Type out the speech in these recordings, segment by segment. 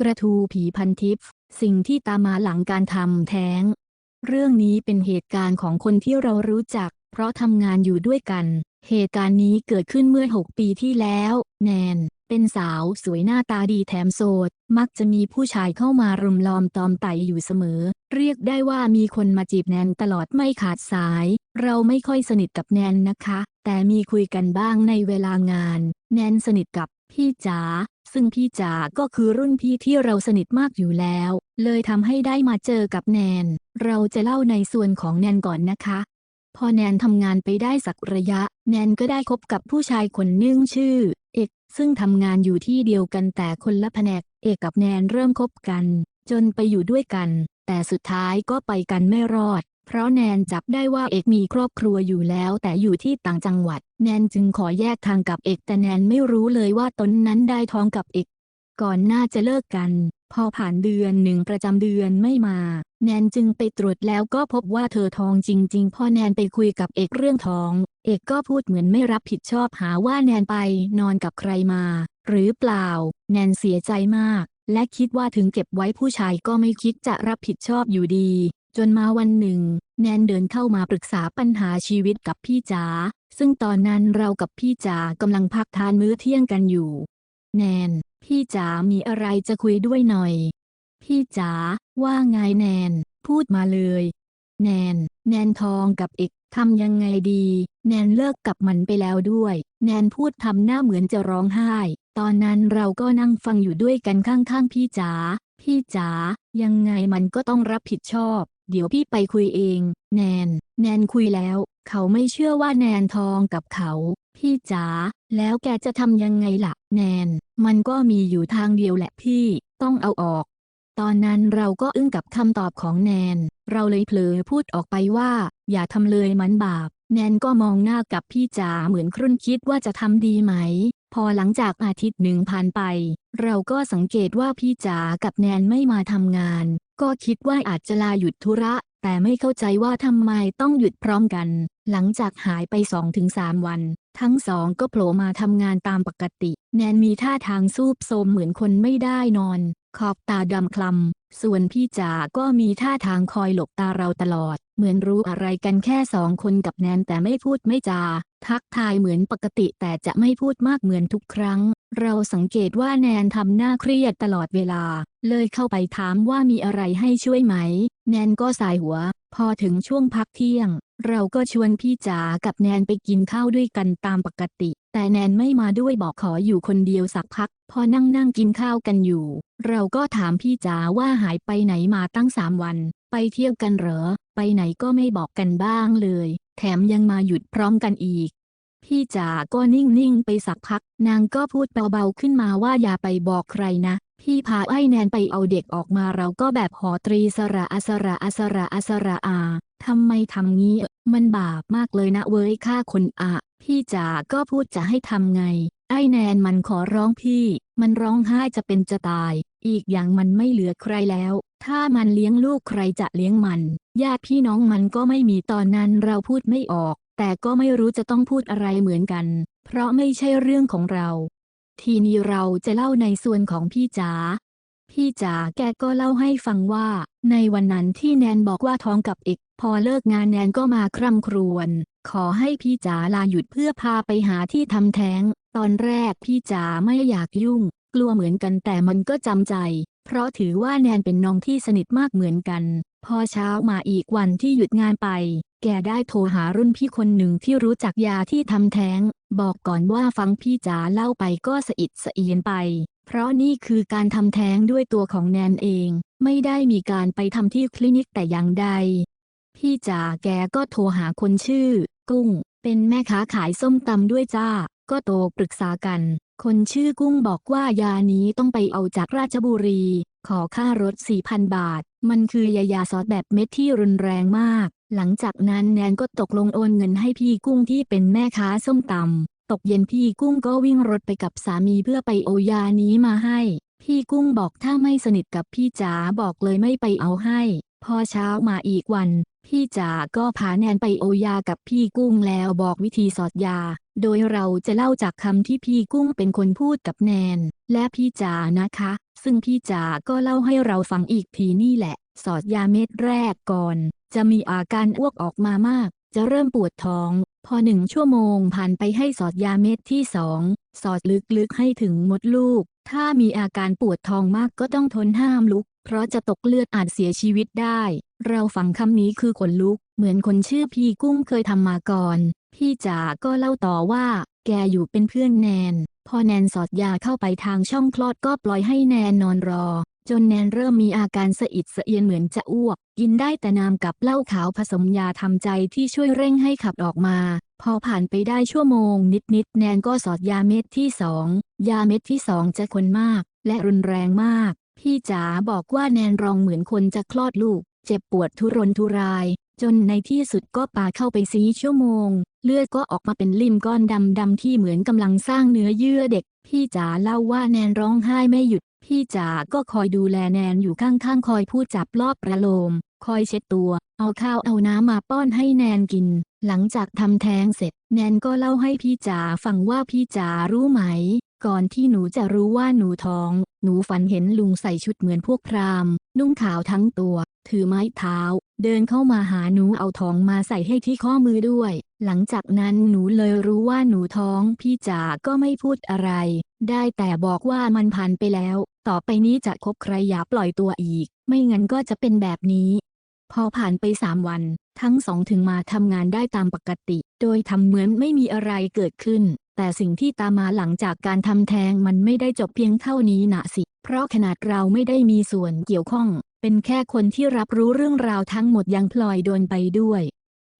กระทูผีพันทิพย์สิ่งที่ตามมาหลังการทำแท้ง เรื่องนี้เป็นเหตุการณ์ของคนที่เรารู้จัก เพราะทำงานอยู่ด้วยกัน เหตุการณ์นี้เกิดขึ้นเมื่อ 6 ปีที่แล้ว แนน เป็นสาวสวยหน้าตาดีแถมโสด มักจะมีผู้ชายเข้ามารุมล้อมตอมไต่อยู่เสมอ เรียกได้ว่ามีคนมาจีบแนนตลอดไม่ขาดสาย เราไม่ค่อยสนิทกับแนนนะคะ แต่มีคุยกันบ้างในเวลางาน แนนสนิทกับพี่จ๋า ซึ่งพี่จ๋าก็คือรุ่นพี่ที่เราสนิทมากอยู่แล้ว เลยทำให้ได้มาเจอกับแนน เราจะเล่าในส่วนของแนนก่อนนะคะ พอแนนทำงานไปได้สักระยะ แนนก็ได้คบกับผู้ชายคนหนึ่งชื่อ เอก ซึ่งทำงานอยู่ที่เดียวกันแต่คนละแผนก เอกกับแนนเริ่มคบกัน จนไปอยู่ด้วยกัน แต่สุดท้ายก็ไปกันไม่รอด เพราะแนนจับได้ว่าเอกมีครอบครัวอยู่แล้วแต่อยู่ที่ต่างจังหวัด แนนจึงขอแยกทางกับเอกแต่แนนไม่รู้เลยว่าตนนั้นได้ท้องกับเอกก่อนหน้าจะเลิกกัน พอผ่านเดือนหนึ่งประจำเดือนไม่มา แนนจึงไปตรวจแล้วก็พบว่าเธอท้องจริง ๆ พอแนนไปคุยกับเอกเรื่องท้อง เอกก็พูดเหมือนไม่รับผิดชอบหาว่าแนนไปนอนกับใครมา หรือเปล่า แนนเสียใจมาก และคิดว่าถึงเก็บไว้ผู้ชายก็ไม่คิดจะรับผิดชอบอยู่ดี จนมาวันหนึ่ง แนนเดินเข้ามาปรึกษาปัญหาชีวิตกับพี่จ๋าซึ่งตอนนั้นเรากับพี่จ๋ากำลังพักทานมื้อเที่ยงกันอยู่ แนน พี่จ๋ามีอะไรจะคุยด้วยหน่อย พี่จ๋าว่าไงแนน พูดมาเลย แนน แนนทองกับเอกทำยังไงดี แนนเลิกกับมันไปแล้วด้วย แนนพูดทำหน้าเหมือนจะร้องไห้ ตอนนั้นเราก็นั่งฟังอยู่ด้วยกันข้างๆ พี่จ๋าพี่จ๋ายังไงมันก็ต้องรับผิดชอบ เดี๋ยวพี่ไปคุยเอง แนน แนนคุยแล้ว เขาไม่เชื่อว่าแนนทองกับเขา พี่จ๋า แล้วแกจะทำยังไงล่ะ แนน มันก็มีอยู่ทางเดียวแหละพี่ ต้องเอาออก ตอนนั้นเราก็อึ้งกับคำตอบของแนน เราเลยเผลอพูดออกไปว่า อย่าทำเลยมันบาป แนนก็มองหน้ากับพี่จ๋าเหมือนครุ่นคิดว่าจะทำดีไหม พอหลังจากอาทิตย์หนึ่งผ่านไป เราก็สังเกตว่าพี่จ๋ากับแนนไม่มาทำงาน ก็คิดว่าอาจจะลาหยุดธุระ แต่ไม่เข้าใจว่าทำไมต้องหยุดพร้อมกัน หลังจากหายไป 2-3 วัน ทั้งสองก็โผล่มาทำงานตามปกติ แนนมีท่าทางซูบโทมเหมือนคนไม่ได้นอน ขอบตาดำคล้ำส่วนพี่จ๋าก็มีท่าทางคอยหลบตาเราตลอด เหมือนรู้อะไรกันแค่สองคนกับแนนแต่ไม่พูดไม่จา ทักทายเหมือนปกติแต่จะไม่พูดมากเหมือนทุกครั้ง เราสังเกตว่าแนนทำหน้าเครียดตลอดเวลา เลยเข้าไปถามว่ามีอะไรให้ช่วยไหม แนนก็สายหัว พอถึงช่วงพักเที่ยง เราก็ชวนพี่จ๋ากับแนนไปกินข้าวด้วยกันตามปกติ แต่แนนไม่มาด้วยบอกขออยู่คนเดียวสักพัก พอนั่งนั่งกินข้าวกันอยู่ เราก็ถามพี่จ๋าว่าหายไปไหนมาตั้งสามวัน ไปเที่ยวกันเหรอ ไปไหนก็ไม่บอกกันบ้างเลย แถมยังมาหยุดพร้อมกันอีก พี่จ๋าก็นิ่งๆไปสักพัก นางก็พูดเบาๆขึ้นมาว่าอย่าไปบอกใครนะ พี่พาไอ้แนนไปเอาเด็กออกมาเราก็แบบหอตรีสระอสระอสระอสระอา ทำไมทำงี้ มันบาปมากเลยนะเว้ยฆ่าคนอะ พี่จ๋าก็พูดจะให้ทำไง ไอ้แนนมันขอร้องพี่ มันร้องไห้จะเป็นจะตาย อีกอย่างมันไม่เหลือใครแล้ว ถ้ามันเลี้ยงลูกใครจะเลี้ยงมัน ญาติพี่น้องมันก็ไม่มีตอนนั้นเราพูดไม่ออก แต่ก็ไม่รู้จะต้องพูดอะไรเหมือนกัน เพราะไม่ใช่เรื่องของเรา ทีนี้เราจะเล่าในส่วนของพี่จ๋า พี่จ๋าแกก็เล่าให้ฟังว่า ในวันนั้นที่แนนบอกว่าท้องกับเอกพอเลิกงานแนนก็มาคร่ำครวญขอให้พี่จ๋าลาหยุดเพื่อพาไปหาที่ทำแท้ง ตอนแรกพี่จ๋าไม่อยากยุ่ง กลัวเหมือนกันแต่มันก็จำใจ เพราะถือว่าแนนเป็นน้องที่สนิทมากเหมือนกัน พอเช้ามาอีกวันที่หยุดงานไป แกได้โทรหารุ่นพี่คนหนึ่งที่รู้จักยาที่ทำแท้ง บอกก่อนว่าฟังพี่จ๋าเล่าไปก็สะอิดสะเอียนไป เพราะนี่คือการทำแท้งด้วยตัวของแนนเอง ไม่ได้มีการไปทำที่คลินิกแต่อย่างใด พี่จ๋าแกก็โทรหาคนชื่อ กุ้ง เป็นแม่ค้าขายส้มตำด้วยจ้า ก็โตปรึกษากัน คนชื่อกุ้งบอกว่ายานี้ต้องไปเอาจากราชบุรี ขอค่ารถ 4,000 บาท มันคือยายาซอสแบบเม็ดที่รุนแรงมาก หลังจากนั้นแนนก็ตกลงโอนเงินให้พี่กุ้งที่เป็นแม่ค้าส้มตำตกเย็นพี่กุ้งก็วิ่งรถไปกับสามีเพื่อไปโอยานี้มาให้ พี่กุ้งบอกถ้าไม่สนิทกับพี่จ๋าบอกเลยไม่ไปเอาให้ พอเช้ามาอีกวัน พี่จ๋าก็พาแนนไปโอยากับพี่กุ้งแล้วบอกวิธีสอดยา โดยเราจะเล่าจากคำที่พี่กุ้งเป็นคนพูดกับแนน และพี่จ๋านะคะ ซึ่งพี่จ๋าก็เล่าให้เราฟังอีกทีนี่แหละ สอดยาเม็ดแรกก่อน จะมีอาการอ้วกออกมามาก จะเริ่มปวดท้อง พอหนึ่งชั่วโมงผ่านไปให้สอดยาเม็ดที่สองสอดลึกๆให้ถึงมดลูก ถ้ามีอาการปวดท้องมากก็ต้องทนห้ามลุก เพราะจะตกเลือดอาจเสียชีวิตได้ เราฟังคำนี้คือขนลุก เหมือนคนชื่อพี่กุ้งเคยทำมาก่อน พี่จ๋าก็เล่าต่อว่า แกอยู่เป็นเพื่อนแนน พอแนนสอดยาเข้าไปทางช่องคลอดก็ปล่อยให้แนนนอนรอ จนแนนเริ่มมีอาการสะอิดสะเอียนเหมือนจะอ้วก กินได้แต่น้ำกับเหล้าขาวผสมยาทำใจที่ช่วยเร่งให้ขับออกมา พอผ่านไปได้ชั่วโมงนิดๆแนนก็สอดยาเม็ดที่สองยาเม็ดที่สองจะคนมาก และรุนแรงมากพี่จ๋าบอกว่าแนนรองเหมือนคนจะคลอดลูก เจ็บปวดทุรนทุราย จนในที่สุดก็ปาเข้าไปสีชั่วโมง เลือดก็ออกมาเป็นลิ่มก้อนดำๆที่เหมือนกำลังสร้างเนื้อเยื่อเด็ก พี่จ๋าเล่าว่าแนนร้องไห้ไม่หยุด พี่จ๋าก็คอยดูแลแนนอยู่ข้างๆ คอยพูดจับรอบประโลม คอยเช็ดตัว เอาข้าวเอาน้ำมาป้อนให้แนนกิน หลังจากทำแท้งเสร็จ แนนก็เล่าให้พี่จ๋าฟังว่าพี่จ๋ารู้ไหม ก่อนที่หนูจะรู้ว่าหนูท้อง หนูฝันเห็นลุงใส่ชุดเหมือนพวกพราหมณ์ นุ่งขาวทั้งตัว ถือไม้เท้า เดินเข้ามาหาหนูเอาทองมาใส่ให้ที่ข้อมือด้วย หลังจากนั้นหนูเลยรู้ว่าหนูท้อง พี่จ๋าก็ไม่พูดอะไร ได้แต่บอกว่ามันผ่านไปแล้ว ต่อไปนี้จะคบใครอย่าปล่อยตัวอีก ไม่งั้นก็จะเป็นแบบนี้ พอผ่านไปสามวัน ทั้งสองถึงมาทำงานได้ตามปกติ โดยทำเหมือนไม่มีอะไรเกิดขึ้น แต่สิ่งที่ตามมาหลังจากการทำแท้งมันไม่ได้จบเพียงเท่านี้นะสิ เพราะขนาดเราไม่ได้มีส่วนเกี่ยวข้อง เป็นแค่คนที่รับรู้เรื่องราวทั้งหมดยังพลอยโดนไปด้วย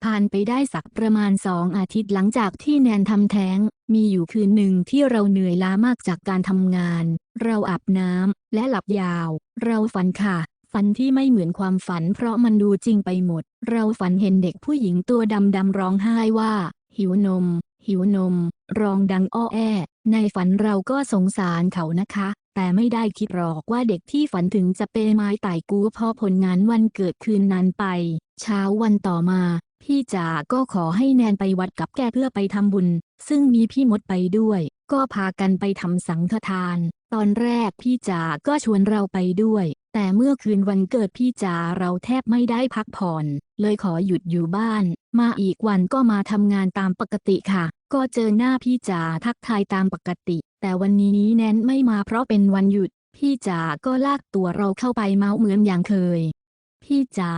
ผ่านไปได้สักประมาณสองอาทิตย์หลังจากที่แนนทำแท้ง มีอยู่คืนหนึ่งที่เราเหนื่อยล้ามากจากการทำงาน เราอาบน้ำและหลับยาว เราฝันค่ะ ฝันที่ไม่เหมือนความฝันเพราะมันดูจริงไปหมด เราฝันเห็นเด็กผู้หญิงตัวดำดำร้องไห้ว่า หิวนม หิวนม ร้องดังอ้อแอ ในฝันเราก็สงสารเขานะคะ แต่ไม่ได้คิดหรอกว่าเด็กที่ฝันถึงจะเปไม้ไต่กูพอผลงานวันเกิดคืนนั้นไป เช้าวันต่อมา พี่จ๋าก็ขอให้แนนไปวัดกับแกเพื่อไปทำบุญ ซึ่งมีพี่มดไปด้วย ก็พากันไปทำสังฆทาน ตอนแรกพี่จ๋าก็ชวนเราไปด้วย แต่เมื่อคืนวันเกิดพี่จ๋าเราแทบไม่ได้พักผ่อน เลยขอหยุดอยู่บ้าน มาอีกวันก็มาทำงานตามปกติค่ะ ก็เจอหน้าพี่จ๋าทักทายตามปกติ แต่วันนี้แนนไม่มาเพราะเป็นวันหยุด พี่จ๋าก็ลากตัวเราเข้าไปเมาเหมือนอย่างเคย พี่จ๋า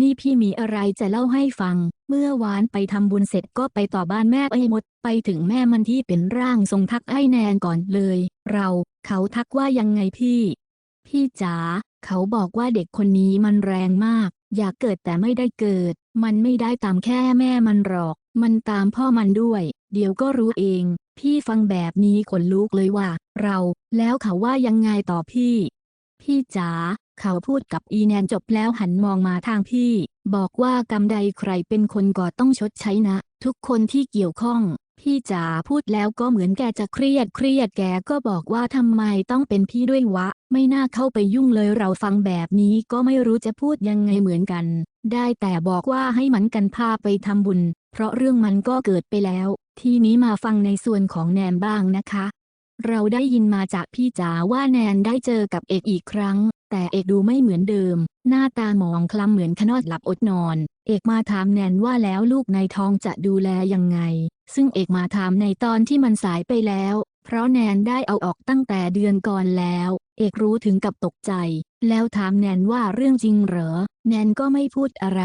นี่พี่มีอะไรจะเล่าให้ฟัง เมื่อวานไปทำบุญเสร็จก็ไปต่อบ้านแม่ไอ้มด ไปถึงแม่มันที่เป็นร่างทรงทักให้แนนก่อนเลย เรา เขาทักว่ายังไงพี่พี่จ๋าเขาบอกว่าเด็กคนนี้มันแรงมาก อยากเกิดแต่ไม่ได้เกิด มันไม่ได้ตามแค่แม่มันหรอก มันตามพ่อมันด้วย เดี๋ยวก็รู้เอง พี่ฟังแบบนี้ขนลุกเลยว่า เรา แล้วเขาว่ายังไงต่อพี่ พี่จ๋าเขาพูดกับอีแนนจบแล้วหันมองมาทางพี่ บอกว่ากรรมใดใครเป็นคนก่อต้องชดใช้นะ ทุกคนที่เกี่ยวข้อง พี่จ๋าพูดแล้วก็เหมือนแกจะเครียดเครียดแกก็บอกว่าทำไมต้องเป็นพี่ด้วยวะ ไม่น่าเข้าไปยุ่งเลยเราฟังแบบนี้ก็ไม่รู้จะพูดยังไงเหมือนกัน ได้แต่บอกว่าให้มันกันพาไปทำบุญ เพราะเรื่องมันก็เกิดไปแล้ว ทีนี้มาฟังในส่วนของแนนบ้างนะคะ เราได้ยินมาจากพี่จ๋าว่าแนนได้เจอกับเอกอีกครั้ง แต่เอกดูไม่เหมือนเดิม หน้าตาหมองคล้ำเหมือนขนอดหลับอดนอน เอกมาถามแนนว่าแล้วลูกในท้องจะดูแลยังไง ซึ่งเอกมาถามในตอนที่มันสายไปแล้ว เพราะแนนได้เอาออกตั้งแต่เดือนก่อนแล้ว เอกรู้ถึงกับตกใจ แล้วถามแนนว่าเรื่องจริงเหรอ แนนก็ไม่พูดอะไร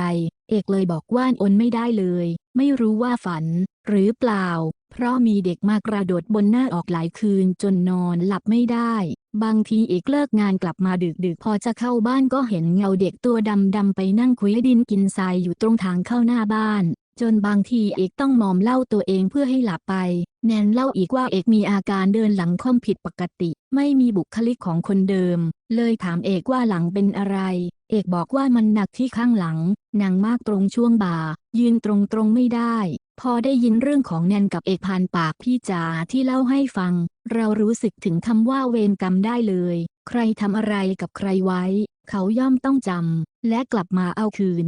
เอกเลยบอกว่าอนไม่ได้เลย ไม่รู้ว่าฝัน หรือเปล่า เพราะมีเด็กมากระโดดบนหน้าออกหลายคืนจนนอนหลับไม่ได้ บางทีเอกเลิกงานกลับมาดึกๆพอจะเข้าบ้านก็เห็นเงาเด็กตัวดำๆไปนั่งคุยดินกินทรายอยู่ตรงทางเข้าหน้าบ้าน จนบางทีเอกต้องมอมเหล่าตัวเองเพื่อให้หลับไป แนนเล่าอีกว่าเอกมีอาการเดินหลังค่อมผิดปกติ ไม่มีบุคลิกของคนเดิม เลยถามเอกว่าหลังเป็นอะไร เอกบอกว่ามันหนักที่ข้างหลัง หนังมากตรงช่วงบ่า ยืนตรงๆไม่ได้ พอได้ยินเรื่องของแนนกับเอกผ่านปากพี่จ๋าที่เล่าให้ฟัง เรารู้สึกถึงคำว่าเวรกรรมได้เลย ใครทำอะไรกับใครไว้ เขาย่อมต้องจำและกลับมาเอาคืน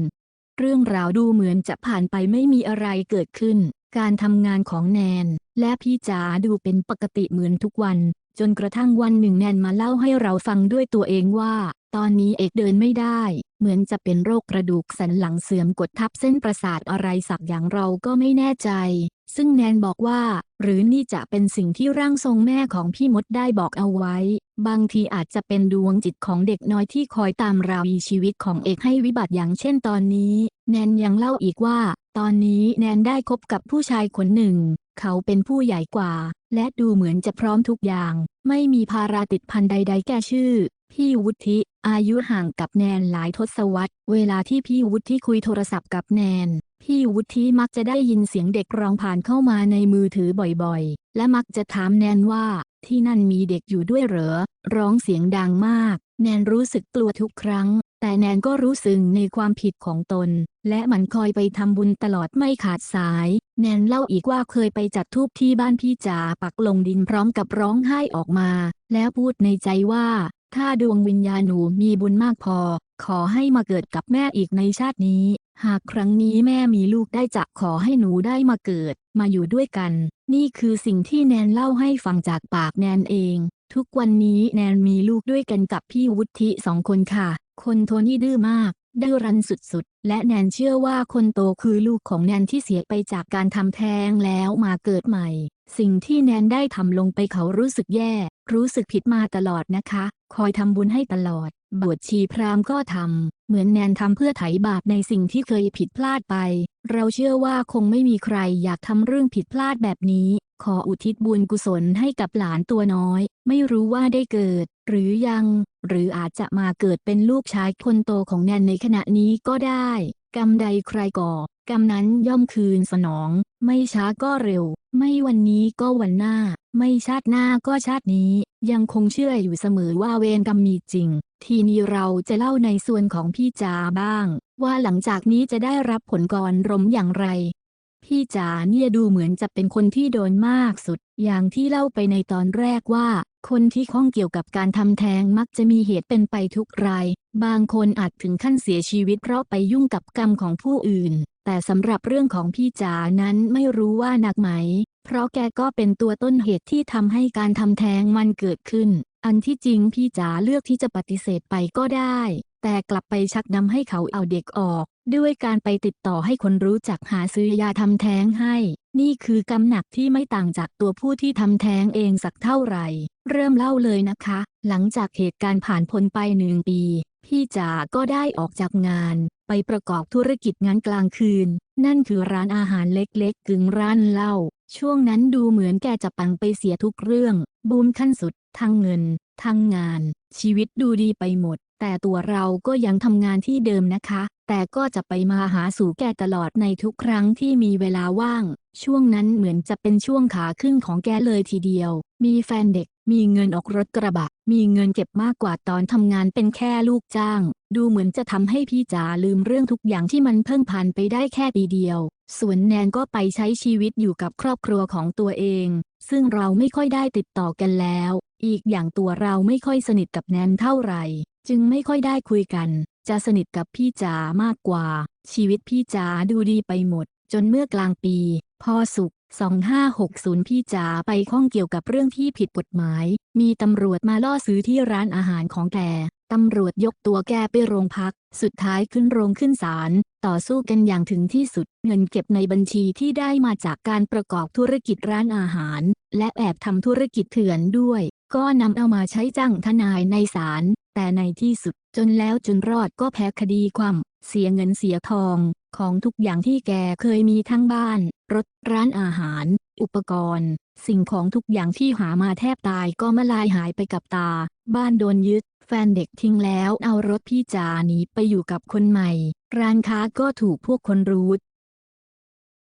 เรื่องราวดูเหมือนจะผ่านไปไม่มีอะไรเกิดขึ้น การทำงานของแนน และพี่จ๋าดูเป็นปกติเหมือนทุกวัน จนกระทั่งวันหนึ่งแนนมาเล่าให้เราฟังด้วยตัวเองว่า ตอนนี้เอกเดินไม่ได้ เหมือนจะเป็นโรคกระดูกสันหลังเสื่อมกดทับเส้นประสาทอะไรสักอย่างเราก็ไม่แน่ใจ ซึ่งแนนบอกว่า หรือนี่จะเป็นสิ่งที่ร่างทรงแม่ของพี่มดได้บอกเอาไว้ บางทีอาจจะเป็นดวงจิตของเด็กน้อยที่คอยตามราวีชีวิตของเอกให้วิบัติอย่างเช่นตอนนี้ แนนยังเล่าอีกว่า ตอนนี้แนนได้คบกับผู้ชายคนหนึ่ง เขาเป็นผู้ใหญ่กว่า และดูเหมือนจะพร้อมทุกอย่าง ไม่มีภาราติดพันใด ๆ แก่ชื่อ พี่วุฒิ อายุห่างกับแนนหลายทศวรรษ เวลาที่พี่วุฒิคุยโทรศัพท์กับแนน พี่วุฒิมักจะได้ยินเสียงเด็กร้องผ่านเข้ามาในมือถือบ่อยๆ และมักจะถามแนนว่า ที่นั่นมีเด็กอยู่ด้วยเหรอ ร้องเสียงดังมาก แนนรู้สึกกลัวทุกครั้ง แต่แนนก็รู้สึกในความผิดของตน และมันคอยไปทำบุญตลอดไม่ขาดสาย แนนเล่าอีกว่าเคยไปจัดทูบที่บ้านพี่จ๋าปักลงดินพร้อมกับร้องไห้ออกมา แล้วพูดในใจว่าถ้าดวงวิญญาณหนูมีบุญมากพอ ขอให้มาเกิดกับแม่อีกในชาตินี้ หากครั้งนี้แม่มีลูกได้จะขอให้หนูได้มาเกิด มาอยู่ด้วยกัน นี่คือสิ่งที่แนนเล่าให้ฟังจากปากแนนเอง ทุกวันนี้แนนมีลูกด้วยกันกับพี่วุฒิสองคนค่ะ คนโทนี่ดื้อมากดื้อรั้นสุดๆ และแนนเชื่อว่าคนโตคือลูกของแนนที่เสียไปจากการทำแท้งแล้วมาเกิดใหม่ สิ่งที่แนนได้ทำลงไปเขารู้สึกแย่ รู้สึกผิดมาตลอดนะคะ คอยทำบุญให้ตลอด บวชชีพราหมณ์ก็ทำ เหมือนแนนทำเพื่อไถ่บาปในสิ่งที่เคยผิดพลาดไป เราเชื่อว่าคงไม่มีใครอยากทำเรื่องผิดพลาดแบบนี้ ขออุทิศบุญกุศลให้กับหลานตัวน้อย ไม่รู้ว่าได้เกิด หรือยัง หรืออาจจะมาเกิดเป็นลูกชายคนโตของแนนในขณะนี้ก็ได้ กรรมใดใครก่อกรรมนั้นย่อมคืนสนอง ไม่ช้าก็เร็ว ไม่วันนี้ก็วันหน้า ไม่ชาติหน้าก็ชาตินี้ ยังคงเชื่ออยู่เสมอว่าเวรกรรมมีจริง ทีนี้เราจะเล่าในส่วนของพี่จ๋าบ้าง ว่าหลังจากนี้จะได้รับผลกรรมอย่างไร พี่จ๋าเนี่ยดูเหมือนจะเป็นคนที่โดนมากสุด อย่างที่เล่าไปในตอนแรกว่า คนที่ข้องเกี่ยวกับการทำแท้งมักจะมีเหตุเป็นไปทุกราย บางคนอาจถึงขั้นเสียชีวิตเพราะไปยุ่งกับกรรมของผู้อื่น แต่สำหรับเรื่องของพี่จ๋านั้นไม่รู้ว่าหนักไหม เพราะแกก็เป็นตัวต้นเหตุที่ทำให้การทำแท้งมันเกิดขึ้น อันที่จริงพี่จ๋าเลือกที่จะปฏิเสธไปก็ได้ แต่กลับไปชักนำให้เขาเอาเด็กออก ด้วยการไปติดต่อให้คนรู้จักหาซื้อยาทำแท้งให้ นี่คือกำหนักที่ไม่ต่างจากตัวผู้ที่ทำแท้งเองสักเท่าไหร่ เริ่มเล่าเลยนะคะ หลังจากเหตุการณ์ผ่านพ้นไปหนึ่งปี พี่จ๋าก็ได้ออกจากงาน ไปประกอบธุรกิจงานกลางคืน นั่นคือร้านอาหารเล็กๆกึ่งร้านเหล้าช่วงนั้นดูเหมือนแกจะปังไปเสียทุกเรื่อง บูมขั้นสุด ทั้งเงิน ทั้งงาน ชีวิตดูดีไปหมด แต่ตัวเราก็ยังทำงานที่เดิมนะคะ แต่ก็จะไปมาหาสู่แกตลอดในทุกครั้งที่มีเวลาว่าง ช่วงนั้นเหมือนจะเป็นช่วงขาขึ้นของแกเลยทีเดียว มีแฟนเด็ก มีเงินออกรถกระบะ มีเงินเก็บมากกว่าตอนทำงานเป็นแค่ลูกจ้าง ดูเหมือนจะทำให้พี่จ๋าลืมเรื่องทุกอย่างที่มันเพิ่งผ่านไปได้แค่ปีเดียว ส่วนแนนก็ไปใช้ชีวิตอยู่กับครอบครัวของตัวเอง ซึ่งเราไม่ค่อยได้ติดต่อกันแล้ว อีกอย่างตัวเราไม่ค่อยสนิทกับแนนเท่าไหร่ จึงไม่ค่อยได้คุยกัน จะสนิทกับพี่จ๋ามากกว่า ชีวิตพี่จ๋าดูดีไปหมด จนเมื่อกลางปีพอสุก 2560 พี่จ๋าไปข้องเกี่ยวกับเรื่องที่ผิดกฎหมาย มีตำรวจมาล่อซื้อที่ร้านอาหารของแกตำรวจยกตัวแกไปโรงพัก สุดท้ายขึ้นโรงขึ้นศาล ต่อสู้กันอย่างถึงที่สุด เงินเก็บในบัญชีที่ได้มาจากการประกอบธุรกิจร้านอาหาร และแอบทำธุรกิจเถื่อนด้วย ก็นำเอามาใช้จ้างทนายในศาล แต่ในที่สุดจนแล้วจนรอดก็แพ้คดีความ เสียเงินเสียทอง ของทุกอย่างที่แกเคยมีทั้งบ้าน รถ ร้านอาหาร อุปกรณ์ สิ่งของทุกอย่างที่หามาแทบตายก็มาลายหายไปกับตา บ้านโดนยึด แฟนเด็กทิ้งแล้วเอารถพี่จาหนีไปอยู่กับคนใหม่ ร้านค้าก็ถูกพวกคนรูด